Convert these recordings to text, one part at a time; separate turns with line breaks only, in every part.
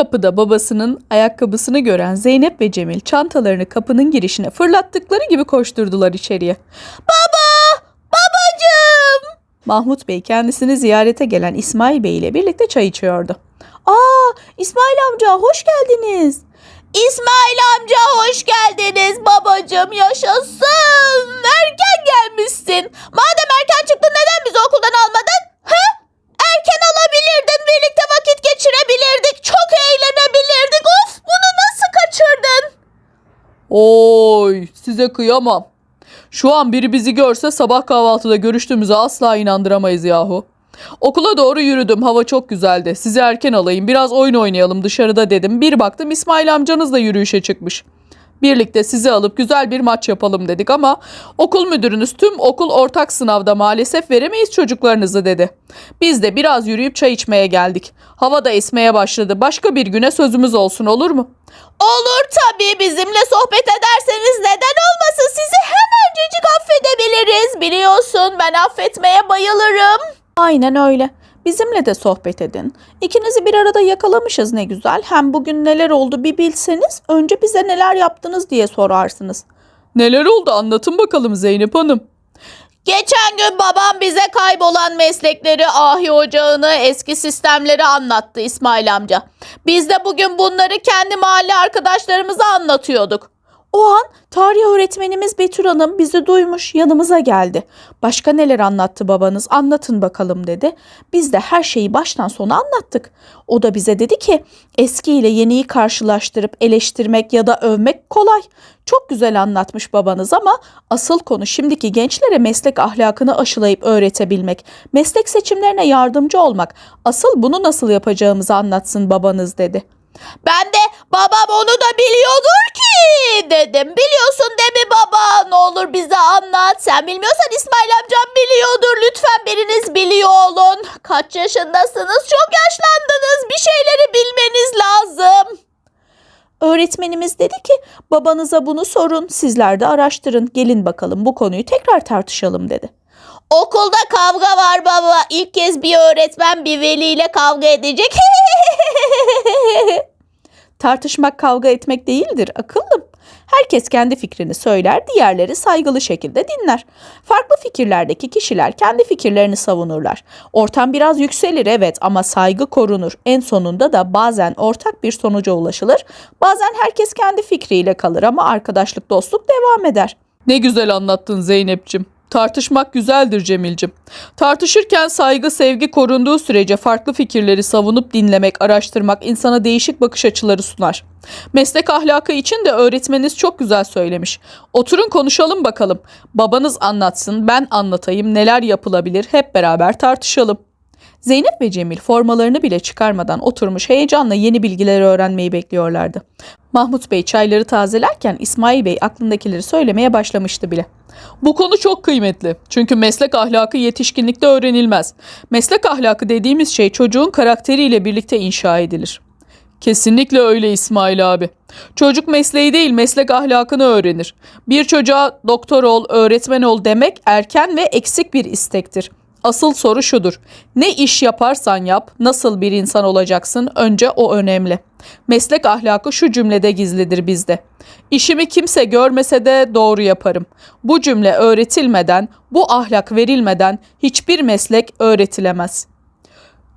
Kapıda babasının ayakkabısını gören Zeynep ve Cemil çantalarını kapının girişine fırlattıkları gibi koşturdular içeriye. Baba! Babacığım! Mahmut Bey kendisini ziyarete gelen İsmail Bey ile birlikte çay içiyordu. Aa, İsmail amca hoş geldiniz. İsmail amca hoş geldiniz babacığım yaşasın. Erken gelmişsin. Madem erken çıktın neden bizi okuldan almadın? He? Erken alabilirdin birlikte vakit geçirebilirdik. Çok eğlenebilirdik. Of bunu nasıl kaçırdın? Oy size kıyamam. Şu an biri bizi görse sabah kahvaltıda görüştüğümüze asla inandıramayız yahu. Okula doğru yürüdüm. Hava çok güzeldi. Sizi erken alayım. Biraz oyun oynayalım dışarıda dedim. Bir baktım İsmail amcanız da yürüyüşe çıkmış. Birlikte sizi alıp güzel bir maç yapalım dedik ama okul müdürünüz tüm okul ortak sınavda maalesef veremeyiz çocuklarınızı dedi. Biz de biraz yürüyüp çay içmeye geldik. Hava da esmeye başladı. Başka bir güne sözümüz olsun olur mu? Olur tabii bizimle sohbet ederseniz neden olmasın sizi hemencecik affedebiliriz. Biliyorsun ben affetmeye bayılırım. Aynen öyle. Bizimle de sohbet edin. İkinizi bir arada yakalamışız ne güzel. Hem bugün neler oldu bir bilseniz önce bize neler yaptınız diye sorarsınız. Neler oldu anlatın bakalım Zeynep Hanım. Geçen gün babam bize kaybolan meslekleri, ahi ocağını, eski sistemleri anlattı İsmail amca. Biz de bugün bunları kendi mahalle arkadaşlarımıza anlatıyorduk. O an tarih öğretmenimiz Betül Hanım bizi duymuş yanımıza geldi. Başka neler anlattı babanız anlatın bakalım dedi. Biz de her şeyi baştan sona anlattık. O da bize dedi ki eski ile yeniyi karşılaştırıp eleştirmek ya da övmek kolay. Çok güzel anlatmış babanız ama asıl konu şimdiki gençlere meslek ahlakını aşılayıp öğretebilmek, meslek seçimlerine yardımcı olmak. Asıl bunu nasıl yapacağımızı anlatsın babanız dedi. Ben de babam onu da biliyordur ki dedim. Biliyorsun değil mi baba? Ne olur bize anlat. Sen bilmiyorsan İsmail amcam biliyordur. Lütfen biriniz biliyor olun. Kaç yaşındasınız? Çok yaşlandınız. Bir şeyleri bilmeniz lazım. Öğretmenimiz dedi ki babanıza bunu sorun. Sizler de araştırın. Gelin bakalım bu konuyu tekrar tartışalım dedi. Okulda kavga var baba. İlk kez bir öğretmen bir veliyle kavga edecek. Tartışmak kavga etmek değildir akıllım. Herkes kendi fikrini söyler, diğerleri saygılı şekilde dinler. Farklı fikirlerdeki kişiler kendi fikirlerini savunurlar. Ortam biraz yükselir evet ama saygı korunur. En sonunda da bazen ortak bir sonuca ulaşılır. Bazen herkes kendi fikriyle kalır ama arkadaşlık, dostluk devam eder. Ne güzel anlattın Zeynep'cim. Tartışmak güzeldir Cemil'cim. Tartışırken saygı, sevgi korunduğu sürece farklı fikirleri savunup dinlemek, araştırmak insana değişik bakış açıları sunar. Meslek ahlakı için de öğretmeniniz çok güzel söylemiş. Oturun konuşalım bakalım. Babanız anlatsın, ben anlatayım, neler yapılabilir hep beraber tartışalım. Zeynep ve Cemil formalarını bile çıkarmadan oturmuş heyecanla yeni bilgileri öğrenmeyi bekliyorlardı. Mahmut Bey çayları tazelerken İsmail Bey aklındakileri söylemeye başlamıştı bile. Bu konu çok kıymetli. Çünkü meslek ahlakı yetişkinlikte öğrenilmez. Meslek ahlakı dediğimiz şey çocuğun karakteriyle birlikte inşa edilir. Kesinlikle öyle İsmail abi. Çocuk mesleği değil meslek ahlakını öğrenir. Bir çocuğa doktor ol, öğretmen ol demek erken ve eksik bir istektir. Asıl soru şudur. Ne iş yaparsan yap, nasıl bir insan olacaksın önce o önemli. Meslek ahlakı şu cümlede gizlidir bizde. İşimi kimse görmese de doğru yaparım. Bu cümle öğretilmeden, bu ahlak verilmeden hiçbir meslek öğretilemez.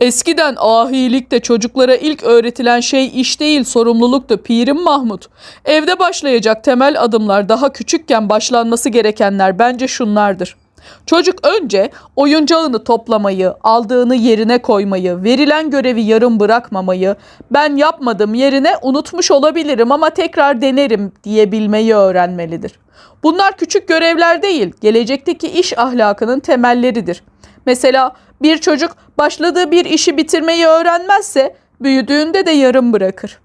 Eskiden ahilikte çocuklara ilk öğretilen şey iş değil sorumluluktu Pirim Mahmut. Evde başlayacak temel adımlar daha küçükken başlanması gerekenler bence şunlardır. Çocuk önce oyuncağını toplamayı, aldığını yerine koymayı, verilen görevi yarım bırakmamayı, ben yapmadım yerine unutmuş olabilirim ama tekrar denerim diyebilmeyi öğrenmelidir. Bunlar küçük görevler değil, gelecekteki iş ahlakının temelleridir. Mesela bir çocuk başladığı bir işi bitirmeyi öğrenmezse büyüdüğünde de yarım bırakır.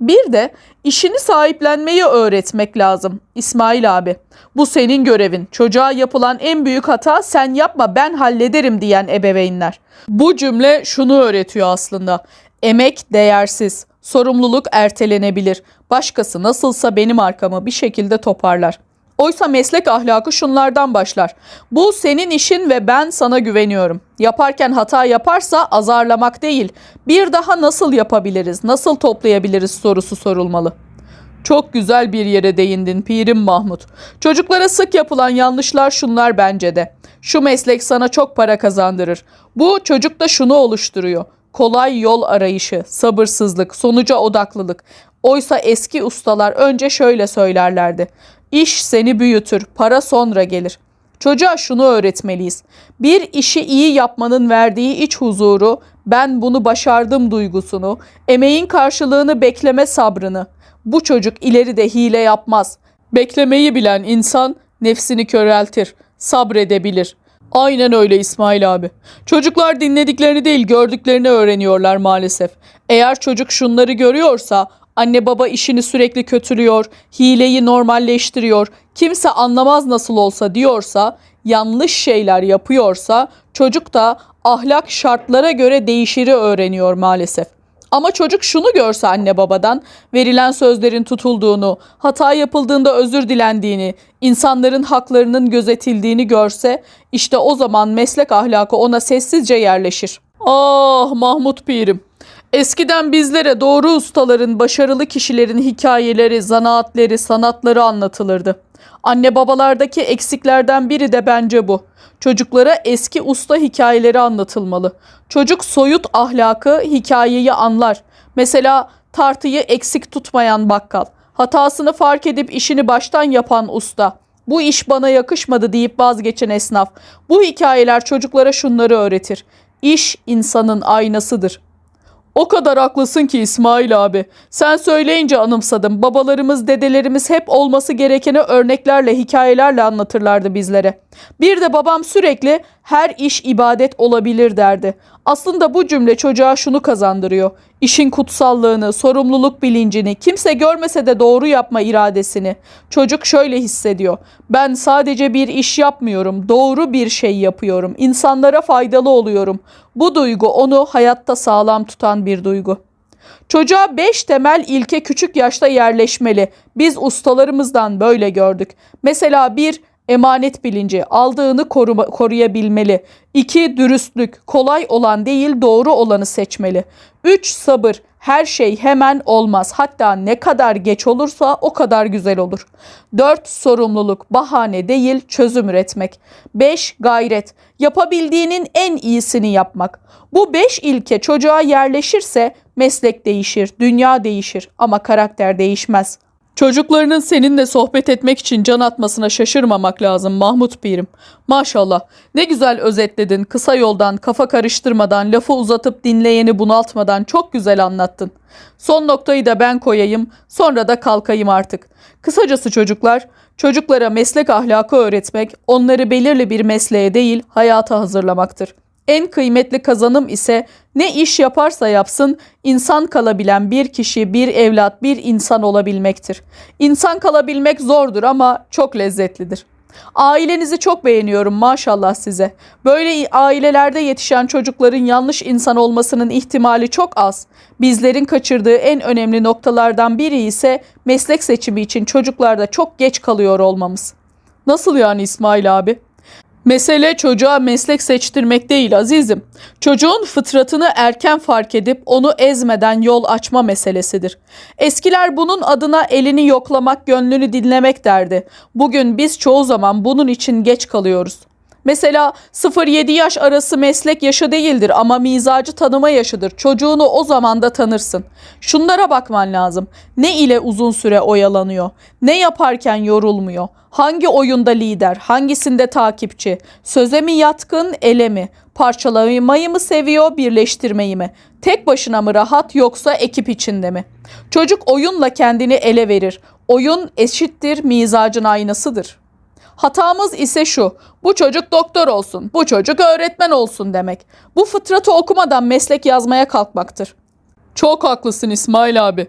Bir de işini sahiplenmeyi öğretmek lazım İsmail abi. Bu senin görevin. Çocuğa yapılan en büyük hata sen yapma ben hallederim diyen ebeveynler. Bu cümle şunu öğretiyor aslında. Emek değersiz, sorumluluk ertelenebilir. Başkası nasılsa benim arkamı bir şekilde toparlar. Oysa meslek ahlakı şunlardan başlar. Bu senin işin ve ben sana güveniyorum. Yaparken hata yaparsa azarlamak değil, bir daha nasıl yapabiliriz, nasıl toplayabiliriz sorusu sorulmalı. Çok güzel bir yere değindin Pirim Mahmut. Çocuklara sık yapılan yanlışlar şunlar bence de. Şu meslek sana çok para kazandırır. Bu çocukta şunu oluşturuyor. Kolay yol arayışı, sabırsızlık, sonuca odaklılık. Oysa eski ustalar önce şöyle söylerlerdi. İş seni büyütür, para sonra gelir. Çocuğa şunu öğretmeliyiz. Bir işi iyi yapmanın verdiği iç huzuru, ben bunu başardım duygusunu, emeğin karşılığını bekleme sabrını. Bu çocuk ileride hile yapmaz. Beklemeyi bilen insan nefsini köreltir, sabredebilir. Aynen öyle İsmail abi. Çocuklar dinlediklerini değil gördüklerini öğreniyorlar maalesef. Eğer çocuk şunları görüyorsa anne baba işini sürekli kötülüyor, hileyi normalleştiriyor, kimse anlamaz nasıl olsa diyorsa, yanlış şeyler yapıyorsa çocuk da ahlak şartlara göre değişiri öğreniyor maalesef. Ama çocuk şunu görse anne babadan verilen sözlerin tutulduğunu, hata yapıldığında özür dilendiğini, insanların haklarının gözetildiğini görse işte o zaman meslek ahlakı ona sessizce yerleşir. Ah Mahmut Pirim. Eskiden bizlere doğru ustaların, başarılı kişilerin hikayeleri, zanaatleri, sanatları anlatılırdı. Anne babalardaki eksiklerden biri de bence bu. Çocuklara eski usta hikayeleri anlatılmalı. Çocuk soyut ahlakı, hikayeyi anlar. Mesela tartıyı eksik tutmayan bakkal, hatasını fark edip işini baştan yapan usta. Bu iş bana yakışmadı deyip vazgeçen esnaf. Bu hikayeler çocuklara şunları öğretir. İş insanın aynasıdır. O kadar haklısın ki İsmail abi. Sen söyleyince anımsadım. Babalarımız, dedelerimiz hep olması gerekeni örneklerle, hikayelerle anlatırlardı bizlere. Bir de babam sürekli her iş ibadet olabilir derdi. Aslında bu cümle çocuğa şunu kazandırıyor. İşin kutsallığını, sorumluluk bilincini, kimse görmese de doğru yapma iradesini. Çocuk şöyle hissediyor. Ben sadece bir iş yapmıyorum, doğru bir şey yapıyorum. İnsanlara faydalı oluyorum. Bu duygu onu hayatta sağlam tutan bir duygu. Çocuğa beş temel ilke küçük yaşta yerleşmeli. Biz ustalarımızdan böyle gördük. Mesela bir emanet bilinci, aldığını koruma, koruyabilmeli. 2. Dürüstlük, kolay olan değil doğru olanı seçmeli. 3. Sabır, her şey hemen olmaz. Hatta ne kadar geç olursa o kadar güzel olur. 4. Sorumluluk, bahane değil çözüm üretmek. 5. Gayret, yapabildiğinin en iyisini yapmak. Bu 5 ilke çocuğa yerleşirse meslek değişir, dünya değişir ama karakter değişmez.'' Çocuklarının seninle sohbet etmek için can atmasına şaşırmamak lazım Mahmut Pirim. Maşallah ne güzel özetledin. Kısa yoldan, kafa karıştırmadan, lafı uzatıp dinleyeni bunaltmadan çok güzel anlattın. Son noktayı da ben koyayım, sonra da kalkayım artık. Kısacası çocuklar, çocuklara meslek ahlakı öğretmek, onları belirli bir mesleğe değil, hayata hazırlamaktır. En kıymetli kazanım ise ne iş yaparsa yapsın insan kalabilen bir kişi, bir evlat, bir insan olabilmektir. İnsan kalabilmek zordur ama çok lezzetlidir. Ailenizi çok beğeniyorum maşallah size. Böyle ailelerde yetişen çocukların yanlış insan olmasının ihtimali çok az. Bizlerin kaçırdığı en önemli noktalardan biri ise meslek seçimi için çocuklarda çok geç kalıyor olmamız. Nasıl yani İsmail abi? Mesele çocuğa meslek seçtirmek değil azizim. Çocuğun fıtratını erken fark edip onu ezmeden yol açma meselesidir. Eskiler bunun adına elini yoklamak, gönlünü dinlemek derdi. Bugün biz çoğu zaman bunun için geç kalıyoruz. Mesela 0-7 yaş arası meslek yaşı değildir ama mizacı tanıma yaşıdır. Çocuğunu o zaman da tanırsın. Şunlara bakman lazım. Ne ile uzun süre oyalanıyor? Ne yaparken yorulmuyor? Hangi oyunda lider? Hangisinde takipçi? Söze mi yatkın, ele mi? Parçalamayı mı seviyor, birleştirmeyi mi? Tek başına mı rahat yoksa ekip içinde mi? Çocuk oyunla kendini ele verir. Oyun eşittir mizacın aynasıdır. Hatamız ise şu. Bu çocuk doktor olsun, bu çocuk öğretmen olsun demek. Bu fıtratı okumadan meslek yazmaya kalkmaktır. Çok haklısın İsmail abi.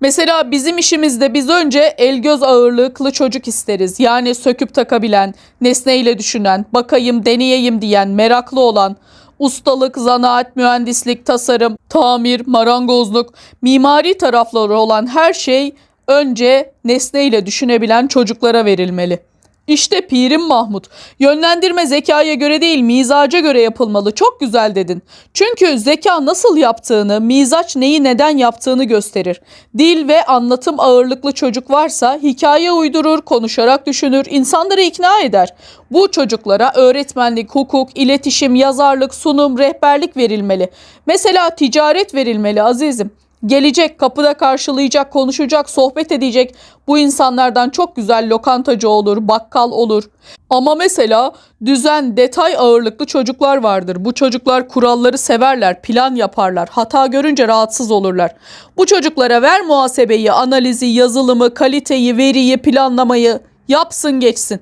Mesela bizim işimizde biz önce el göz ağırlıklı çocuk isteriz. Yani söküp takabilen, nesneyle düşünen, bakayım, deneyeyim diyen, meraklı olan, ustalık, zanaat, mühendislik, tasarım, tamir, marangozluk, mimari tarafları olan her şey önce nesneyle düşünebilen çocuklara verilmeli. İşte pirim Mahmut. Yönlendirme zekaya göre değil mizaca göre yapılmalı. Çok güzel dedin. Çünkü zeka nasıl yaptığını, mizaç neyi neden yaptığını gösterir. Dil ve anlatım ağırlıklı çocuk varsa hikaye uydurur, konuşarak düşünür, insanları ikna eder. Bu çocuklara öğretmenlik, hukuk, iletişim, yazarlık, sunum, rehberlik verilmeli. Mesela ticaret verilmeli azizim. Gelecek, kapıda karşılayacak, konuşacak, sohbet edecek. Bu insanlardan çok güzel lokantacı olur, bakkal olur. Ama mesela düzen, detay ağırlıklı çocuklar vardır. Bu çocuklar kuralları severler, plan yaparlar. Hata görünce rahatsız olurlar. Bu çocuklara ver muhasebeyi, analizi, yazılımı, kaliteyi, veriyi, planlamayı yapsın geçsin.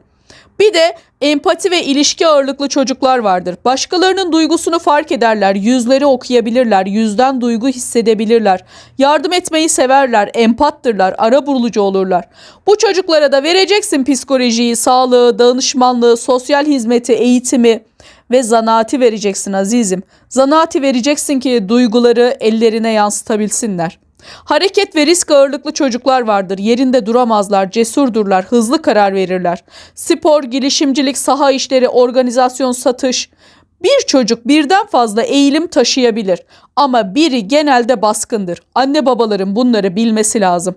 Bir de empati ve ilişki ağırlıklı çocuklar vardır. Başkalarının duygusunu fark ederler, yüzleri okuyabilirler, yüzden duygu hissedebilirler. Yardım etmeyi severler, empattırlar, ara bulucu olurlar. Bu çocuklara da vereceksin psikolojiyi, sağlığı, danışmanlığı, sosyal hizmeti, eğitimi ve zanaati vereceksin azizim. Zanaati vereceksin ki duyguları ellerine yansıtabilsinler. Hareket ve risk ağırlıklı çocuklar vardır. Yerinde duramazlar, cesurdurlar, hızlı karar verirler. Spor, girişimcilik, saha işleri, organizasyon, satış. Bir çocuk birden fazla eğilim taşıyabilir ama biri genelde baskındır. Anne babaların bunları bilmesi lazım.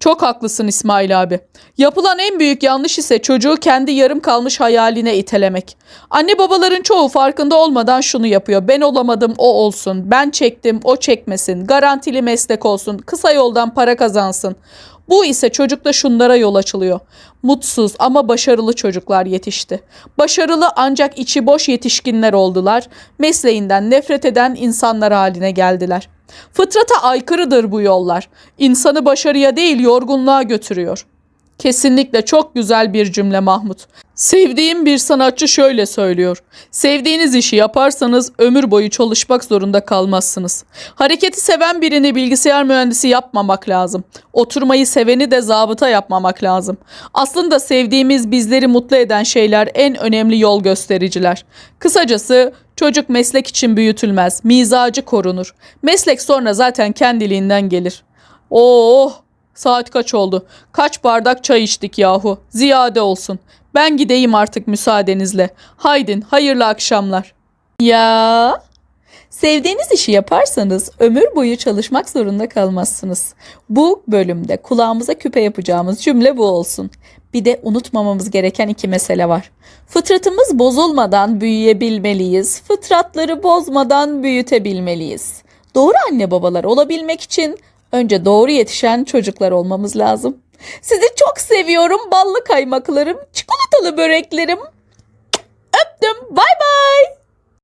Çok haklısın İsmail abi. Yapılan en büyük yanlış ise çocuğu kendi yarım kalmış hayaline itelemek. Anne babaların çoğu farkında olmadan şunu yapıyor. Ben olamadım o olsun. Ben çektim o çekmesin. Garantili meslek olsun. Kısa yoldan para kazansın. Bu ise çocukta şunlara yol açılıyor. Mutsuz ama başarılı çocuklar yetişti. Başarılı ancak içi boş yetişkinler oldular. Mesleğinden nefret eden insanlar haline geldiler. Fıtrata aykırıdır bu yollar. İnsanı başarıya değil yorgunluğa götürüyor. Kesinlikle çok güzel bir cümle Mahmut. Sevdiğim bir sanatçı şöyle söylüyor. Sevdiğiniz işi yaparsanız ömür boyu çalışmak zorunda kalmazsınız. Hareketi seven birini bilgisayar mühendisi yapmamak lazım. Oturmayı seveni de zabıta yapmamak lazım. Aslında sevdiğimiz bizleri mutlu eden şeyler en önemli yol göstericiler. Kısacası çocuk meslek için büyütülmez, mizacı korunur. Meslek sonra zaten kendiliğinden gelir. Oh Saat kaç oldu? Kaç bardak çay içtik yahu? Ziyade olsun. Ben gideyim artık müsaadenizle. Haydin, hayırlı akşamlar. Ya Sevdiğiniz işi yaparsanız ömür boyu çalışmak zorunda kalmazsınız. Bu bölümde kulağımıza küpe yapacağımız cümle bu olsun. Bir de unutmamamız gereken iki mesele var. Fıtratımız bozulmadan büyüyebilmeliyiz. Fıtratları bozmadan büyütebilmeliyiz. Doğru anne babalar olabilmek için önce doğru yetişen çocuklar olmamız lazım. Sizi çok seviyorum ballı kaymaklarım, çikolatalı böreklerim. Öptüm. Bay bay.